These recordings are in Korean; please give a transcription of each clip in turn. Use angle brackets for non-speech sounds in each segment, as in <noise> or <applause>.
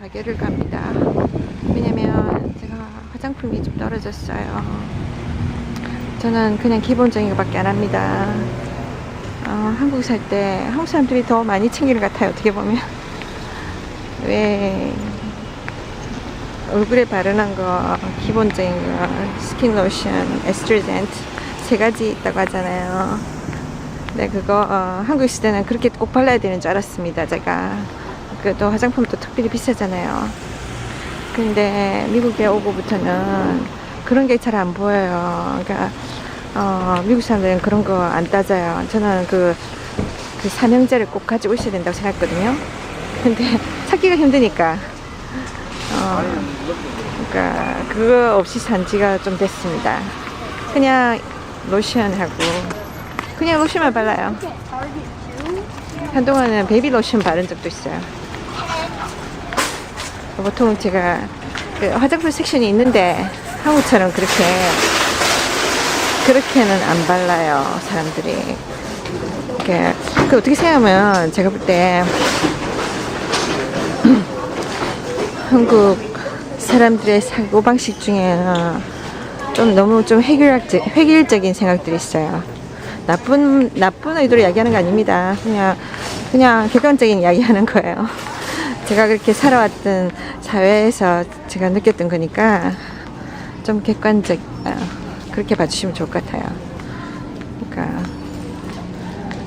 가게를 갑니다. 왜냐면 제가 화장품이 좀 떨어졌어요. 저는 그냥 기본적인 것밖에 안 합니다. 어, 한국 살 때 한국 사람들이 더 많이 챙기는 것 같아요. 어떻게 보면 <laughs> 왜 얼굴에 바르는 거 기본적인 거 스킨 로션, 에스트로젠트 세 가지 있다고 하잖아요. 네 그거 어, 한국 있을 때는 그렇게 꼭 발라야 되는 줄 알았습니다. 제가 그또 화장품도 특별히 비싸잖아요. 근데 미국에 오고부터는 그런 게 잘 안 보여요. 그러니까 어, 미국 사람들은 그런 거 안 따져요. 저는 그, 그 삼형제를 꼭 가지고 있어야 된다고 생각했거든요. 근데 <laughs> 찾기가 힘드니까. 어, 그러니까 그거 없이 산 지가 좀 됐습니다. 그냥 로션하고 그냥 로션만 발라요. 한동안은 베이비 로션 바른 적도 있어요. 보통 제가 그 화장품 섹션이 있는데 한국처럼 그렇게 그렇게는 안 발라요 사람들이. 이렇게 그 어떻게 생각하면 제가 볼 때 <clears throat> 한국 사람들의 사고 방식 중에 좀 너무 좀 획일적, 획일적인 생각들이 있어요. 나쁜 나쁜 의도로 이야기하는 거 아닙니다. 그냥 그냥 객관적인 이야기하는 거예요. <laughs> 제가 그렇게 살아왔던 사회에서 제가 느꼈던 거니까 좀 객관적 어, 그렇게 봐주시면 좋을 것 같아요. 그러니까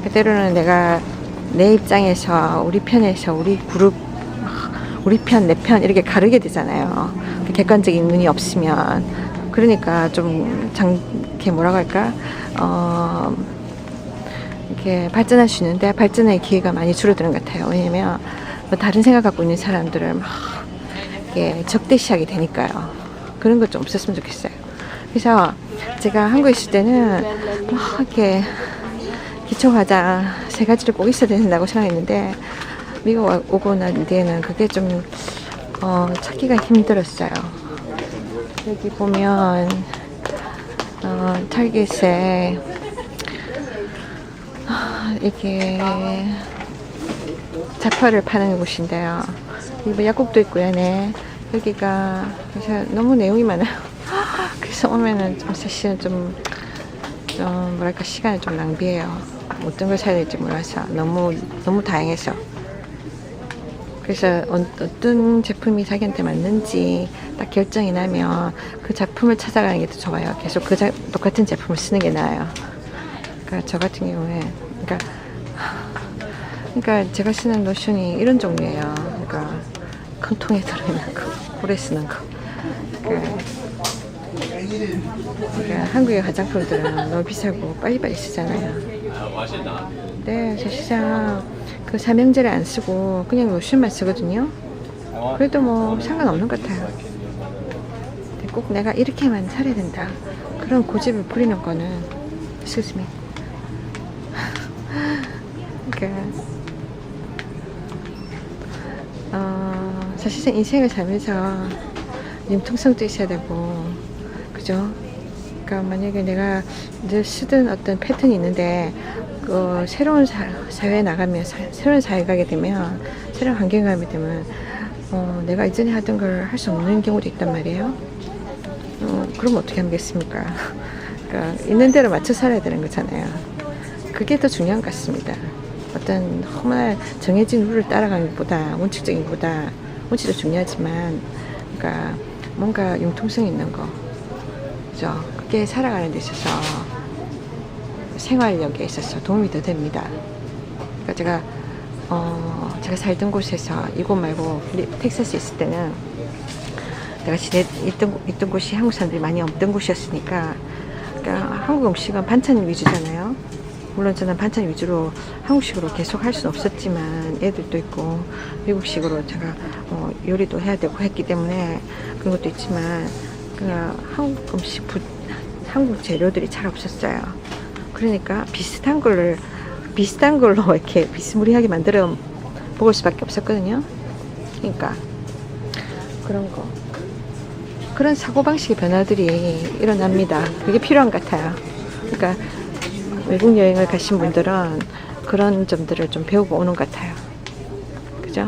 그대로는 내가 내 입장에서 우리 편에서 우리 그룹 우리 편, 내 편 이렇게 가르게 되잖아요. 그 객관적인 눈이 없으면 그러니까 좀 장, 이렇게 뭐라고 할까? 어, 이렇게 발전할 수 있는데 발전의 기회가 많이 줄어드는 것 같아요. 왜냐면 뭐 다른 생각 갖고 있는 사람들을 막 이렇게 적대시하게 되니까요. 그런 것 좀 없었으면 좋겠어요. 그래서 제가 한국에 있을 때는 막 이렇게 기초 화장 세 가지를 꼭 있어야 된다고 생각했는데 미국 와- 오고 난 뒤에는 그게 좀 어, 찾기가 힘들었어요. 여기 보면 어, 타겟에 아, 이렇게 잡화를 파는 곳인데요. 뭐 약국도 있고요, 네. 여기가 너무 내용이 많아요. <laughs> 그래서 오면은 좀 사실은 좀, 좀 뭐랄까 시간을 좀 낭비해요. 어떤 걸 사야 될지 몰라서 너무 너무 다양해서. 그래서 어- 어떤 제품이 자기한테 맞는지 딱 결정이 나면 그 작품을 찾아가는 게 더 좋아요. 계속 그 자- 똑같은 제품을 쓰는 게 나아요. 그러니까 저 같은 경우에, 그러니까, 그러니까 제가 쓰는 로션이 이런 종류예요. 그러니까 큰 통에 들어있는 거, 오래 쓰는 거. 그러니까, 그러니까 한국의 화장품들은 너무 비싸고 빨리빨리 쓰잖아요. 네, 사실상 그 삼형제를 안 쓰고 그냥 로션만 쓰거든요. 그래도 뭐 상관없는 것 같아요. 꼭 내가 이렇게만 살아야 된다. 그런 고집을 부리는 거는 me. <laughs> 그러니까 어, 사실상 인생을 살면서 융통성도 있어야 되고 그죠? 그러니까 만약에 내가 늘 쓰던 어떤 패턴이 있는데 그 새로운 사, 사회에 나가면 사- 새로운 사회에 가게 되면 새로운 환경에 가게 되면 어, 내가 이전에 하던 걸 할 수 없는 경우도 있단 말이에요. 어, 그럼 어떻게 하겠습니까? 그러니까 있는 대로 맞춰 살아야 되는 거잖아요. 그게 더 중요한 것 같습니다. 어떤 정말 정해진 룰을 따라가는 것보다 원칙적인 것보다 원칙도 중요하지만 그러니까 뭔가 융통성 있는 거 그죠? 그게 살아가는 데 있어서 생활력에 있어서 도움이 더 됩니다. 그러니까 제가 어 제가 살던 곳에서 이곳 말고 텍사스에 있을 때는 내가 지내 있던 곳- 있던 곳이 한국 사람들이 많이 없던 곳이었으니까 그러니까 한국 음식은 반찬 위주잖아요. 물론 저는 반찬 위주로 한국식으로 계속 할 수는 없었지만 애들도 있고 미국식으로 제가 어, 요리도 해야 되고 했기 때문에 그런 것도 있지만 그 한국 음식 부, 한국 재료들이 잘 없었어요. 그러니까 비슷한 거를 비슷한 걸로 <laughs> 이렇게 비스무리하게 만들어 먹을 수밖에 없었거든요. 그러니까 그런 거 그런 사고 방식의 변화들이 일어납니다. 그게 필요한 것 같아요. 그러니까 외국 여행을 가신 분들은 그런 점들을 좀 배우고 오는 것 같아요. 그죠?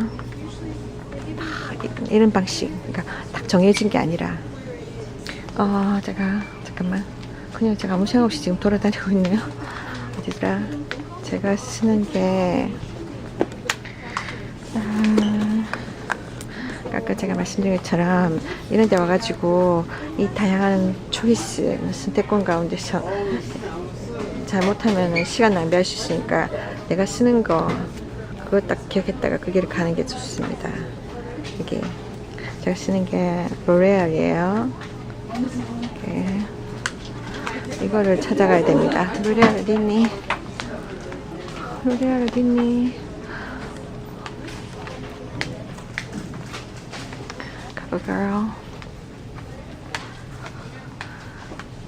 다 이런 방식. 그러니까 딱 정해진 게 아니라. 어, 제가 잠깐만. 그냥 제가 아무 생각 없이 지금 돌아다니고 있네요. 어디더라? 제가 쓰는 게 아, 아까 제가 말씀드린 것처럼 이런 데 와가지고 이 다양한 초이스 선택권 가운데서 잘못하면 시간 낭비할 수 있으니까 내가 쓰는 거 그거 딱 기억했다가 그 길을 가는 게 좋습니다. 이게 제가 쓰는 게 로레알이에요. 이렇게 이거를 찾아가야 됩니다. 로레알 어디 있니? 로레알 있니? Cover girl.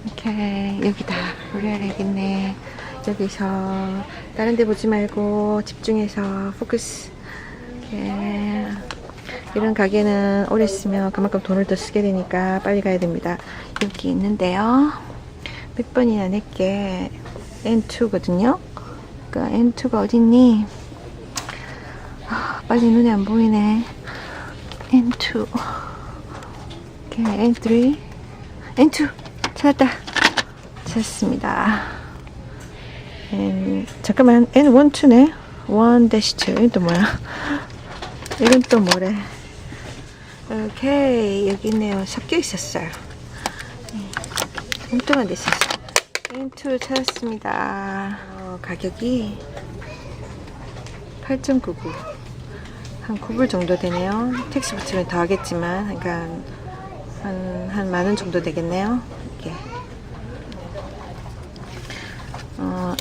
오케이 여기다 여기 있네. 여기서 다른 데 보지 말고 집중해서 포커스. 이렇게 이런 가게는 오래 쓰면 그만큼 돈을 더 쓰게 되니까 빨리 가야 됩니다. 여기 있는데요. 몇 번이나 낼게 N2거든요. 그러니까 N2가 어딨니? 아, 빨리 눈에 안 보이네. N2. 오케이, N3. N2. 찾았다. 찾았습니다. N, 잠깐만, N1, 2네. 1-2. 이건 또 뭐야? 이건 또 뭐래? 오케이, 여기 있네요. 섞여 있었어요. 엉뚱한 데 있었어. N2 찾았습니다. 어, 가격이 8.99. 한 9불 정도 되네요. 택시 붙이면 더 하겠지만, 그러니까 한, 한 만 원 정도 되겠네요.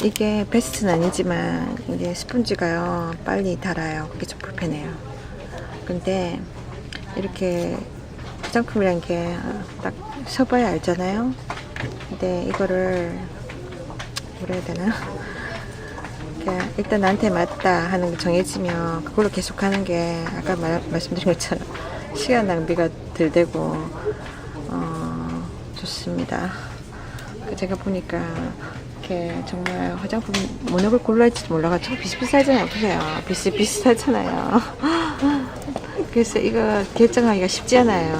이게. 베스트는 아니지만, 이게 스펀지가요, 빨리 닳아요. 그게 좀 불편해요. 근데, 이렇게 화장품이란 게 딱 써봐야 알잖아요. 근데 이거를, 뭐라 해야 되나? 일단 나한테 맞다 하는 게 정해지면 그걸로 계속 하는 게 아까 말, 말씀드린 것처럼 시간 낭비가 덜 되고 어, 좋습니다. 그 제가 보니까 이렇게 정말 화장품 뭐냐을 골라야 할지도 몰라가지고 비슷비슷하잖아요. 보세요. <laughs> 비슷비슷하잖아요. 그래서 이거 결정하기가 쉽지 않아요.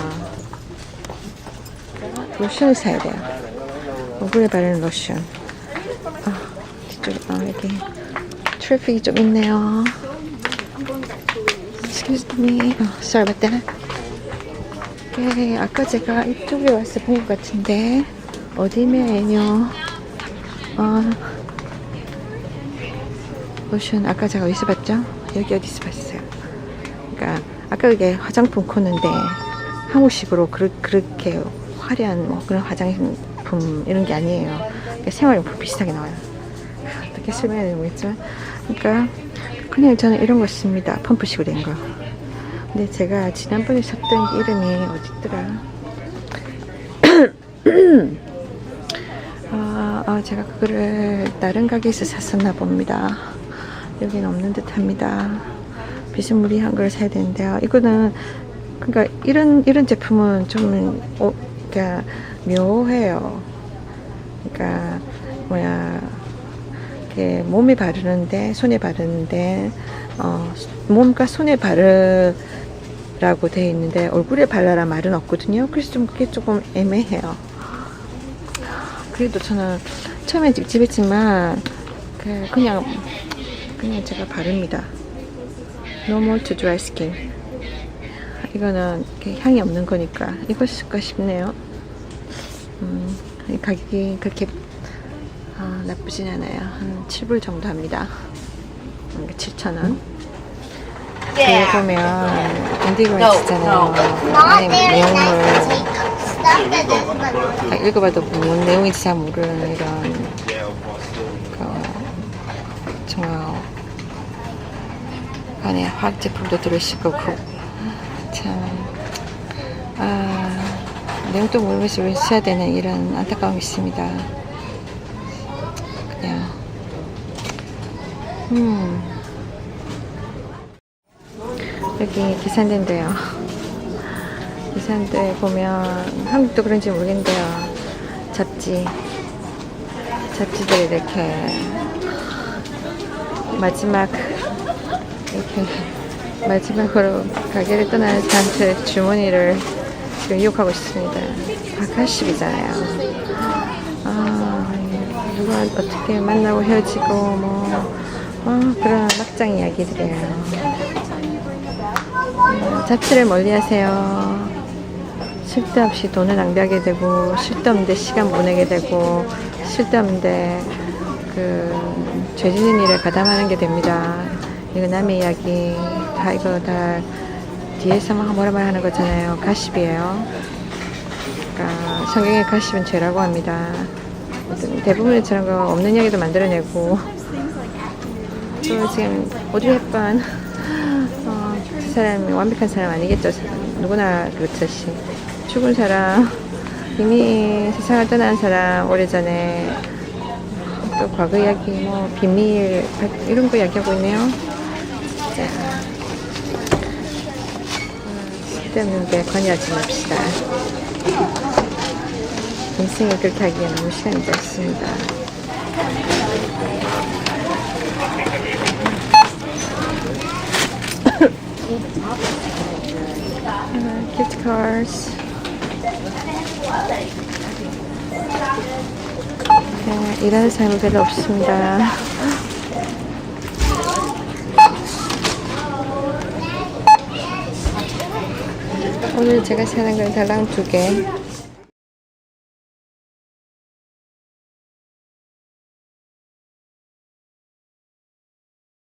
로션을 사야 돼요. 얼굴에 바르는 로션. 아, 뒤쪽에, 아, 여기. 트래픽이 좀 있네요. Excuse me. 어, sorry about that. 오케이, 아까 제가 이쪽에 와서 본 것 같은데, 어디면요? 어, 로션, 아까 제가 어디서 봤죠? 여기 어디서 봤어요? 그러니까, 아까 그게 화장품 코너인데, 한국식으로 그르, 그렇게 화려한 뭐 그런 화장품 이런 게 아니에요. 그러니까 생활용품 비슷하게 나와요. 어떻게 설명해야 모르겠지만 그러니까 그냥 저는 이런 거 씁니다 펌프식으로 된 거. 근데 제가 지난번에 샀던 게 이름이 어딨더라 <clears throat> 아, 아, 제가 그거를 다른 가게에서 샀었나 봅니다 여기는 없는 듯 합니다 비스무리한 걸 사야 되는데요 이거는 그러니까 이런 이런 제품은 좀 어, 그러니까 묘해요 그러니까 뭐야 이렇게 몸에 바르는데 손에 바르는데 어, 몸과 손에 바르라고 되어 있는데 얼굴에 발라라 말은 없거든요. 그래서 좀 그게 조금 애매해요. 그래도 저는 처음에 찝찝했지만 그 그냥 그냥 제가 바릅니다. No more to dry skin. 이거는 향이 없는 거니까 이거 쓸까 싶네요. 음, 이 가격이 그렇게 아, 나쁘진 않아요. 한 7불 정도 합니다. 7,000원. 뒤에 보면 인디그랜 있잖아요. 안에 내용물 읽어봐도 뭔 내용인지 잘 모르는 이런 그 정말 안에 화학 제품도 들어있을 거고 참 아, 내용도 모르면서 왜 써야 되는 이런 안타까움이 있습니다. 그냥 음 여기 기산대인데요. 기산대 보면 한국도 그런지 모르겠는데요. 잡지 잡지들이 이렇게 마지막 이렇게 마지막으로 가게를 떠나는 사람들의 주머니를 지금 유혹하고 있습니다. 바카십이잖아요. 아, 누가 어떻게 만나고 헤어지고 뭐 어, 그런 막장 이야기들이에요. 음, 잡지를 멀리 하세요. 쓸데없이 돈을 낭비하게 되고 쓸데없는데 시간 보내게 되고 쓸데없는데 그 죄짓는 일에 가담하는 게 됩니다. 이거 남의 이야기 다 이거 다 뒤에서 막 뭐라 말하는 거잖아요. 가십이에요. 그러니까 성경의 가십은 죄라고 합니다. 대부분의 저런 거 없는 이야기도 만들어내고 또 지금 오드리 헵번 <laughs> 어, 그 사람이 완벽한 사람 아니겠죠. 누구나 그렇듯이 죽은 사람 이미 세상을 떠난 사람 오래전에 또 과거 이야기 뭐 비밀 이런 거 이야기하고 있네요. 진짜 어, 쓸데없는 데 관여하지 맙시다. 인생을 그렇게 하기에 너무 시간이 짧습니다. <coughs> Gift. 네, 일하는 사람은 별로 없습니다. 오늘 제가 사는 건 달랑 두 개.